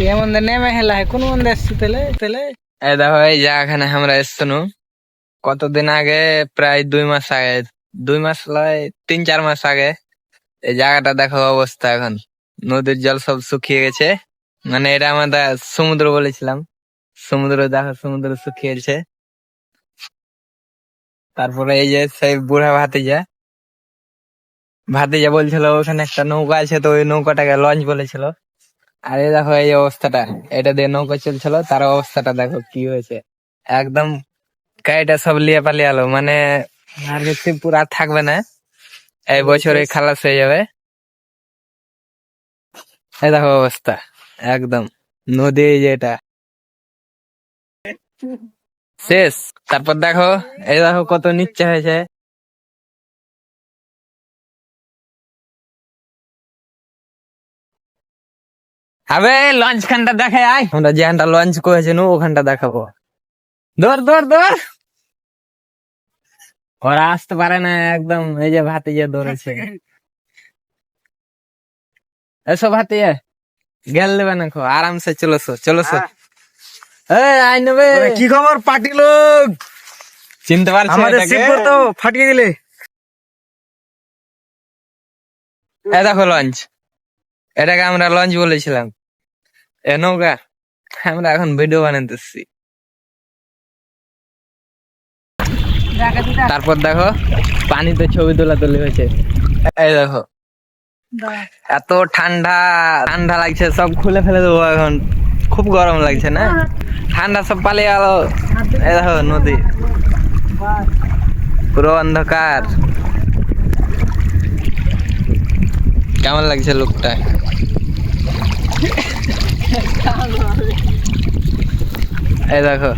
এ এই জায়গাখানে আমরা কতদিন আগে? প্রায় দুই মাস আগে। দুই মাস লয় তিন চার মাস আগে। এই জায়গাটা দেখো অবস্থা এখন। নদীর জল সব শুকিয়ে গেছে। মানে এটা আমাদের সমুদ্র বলেছিলাম। সমুদ্র, দেখো, সমুদ্র শুকিয়ে গেছে। তারপরে এই যে সেই বুড়া ভাতিজা। ভাতিজা বলছিল, ওখানে একটা নৌকা আছে, তো ওই নৌকাটাকে লঞ্চ বলেছিল। আর দেখো এই অবস্থাটা। এটা দিয়ে নৌকা চলছিল, তার অবস্থাটা দেখো কি হয়েছে। একদম গাড়িটা সব লিয়ে পালিয়ে আলো মানে আর কিছু পুরা থাকবে না। এই বছরে খালাস হয়ে যাবে। এই দেখো অবস্থা, একদম নদী এই যে এটা। শেষ, তারপর দেখো, এই দেখো কত নিচ্ছে হয়েছে। আবে লঞ্চ খানটা দেখে আয়। আমরা যেখানটা লঞ্চ করেছি নু ওখানটা দেখাবো। দৌড় দৌড় দৌড় ওরা আসতে পারে না একদম এই যে ভাতে যে দৌড়েছে এসো ভাতে গেল দেবে না খো আরামসে চলোসো চলোসো এই আই নেবে। কি খবর পার্টি লোক? চিনতে পারছ আমাদের? শিবপুর তো ফাটিয়ে দিলে। এই দেখো লঞ্চ এটাকে আমরা লঞ্চ বলেছিলাম। এ আমরা এখন ভিডিও বানাতেছি তারপর দেখো, পানিতে ছবি তোলা তুলি হয়েছে। এই দেখো, এত ঠান্ডা ঠান্ডা লাগছে, সব খুলে ফেলে দেবো এখন। খুব গরম লাগছে না? ঠান্ডা সব পালিয়ে গেল। এই দেখো, নদী। পুরো অন্ধকার। কেমন লাগছে লোকটা? এই দেখো।